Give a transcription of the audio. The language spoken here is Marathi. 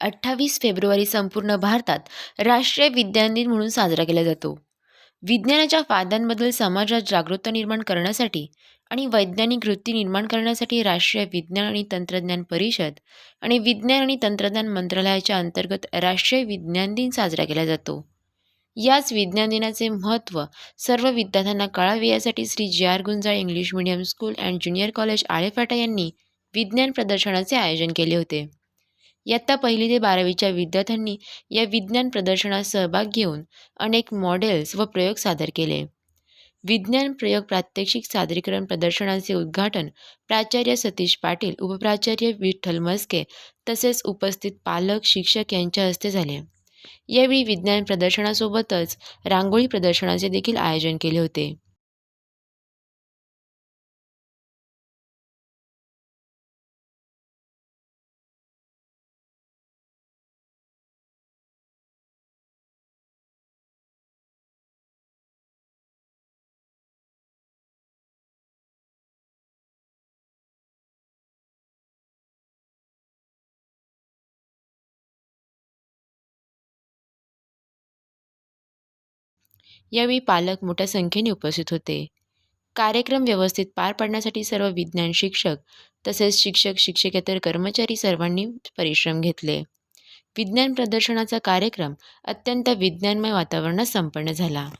अठ्ठावीस फेब्रुवारी संपूर्ण भारतात राष्ट्रीय विज्ञान दिन म्हणून साजरा केला जातो. विज्ञानाच्या फायद्यांबद्दल समाजात जागरूकता निर्माण करण्यासाठी आणि वैज्ञानिक वृत्ती निर्माण करण्यासाठी राष्ट्रीय विज्ञान आणि तंत्रज्ञान परिषद आणि विज्ञान आणि तंत्रज्ञान मंत्रालयाच्या अंतर्गत राष्ट्रीय विज्ञान दिन साजरा केला जातो. याच विज्ञान दिनाचे महत्त्व सर्व विद्यार्थ्यांना कळावे यासाठी Shri J R Gunjal English medium school and junior college Alephata यांनी विज्ञान प्रदर्शनाचे आयोजन केले होते. इयत्ता पहिली ते बारावीच्या विद्यार्थ्यांनी या विज्ञान प्रदर्शनात सहभाग घेऊन अनेक मॉडेल्स व प्रयोग सादर केले. विज्ञान प्रयोग प्रात्यक्षिक सादरीकरण प्रदर्शनाचे उद्घाटन प्राचार्य सतीश पाटील उपप्राचार्य विठ्ठल मस्के तसेच उपस्थित पालक शिक्षक यांच्या हस्ते झाले. यावेळी विज्ञान प्रदर्शनासोबतच रांगोळी प्रदर्शनाचे देखील आयोजन केले होते. यावेळी पालक मोठ्या संख्येने उपस्थित होते. कार्यक्रम व्यवस्थित पार पाडण्यासाठी सर्व विज्ञान शिक्षक तसेच शिक्षक शिक्षकेतर कर्मचारी सर्वांनी परिश्रम घेतले. विज्ञान प्रदर्शनाचा कार्यक्रम अत्यंत विज्ञानमय वातावरणात संपन्न झाला.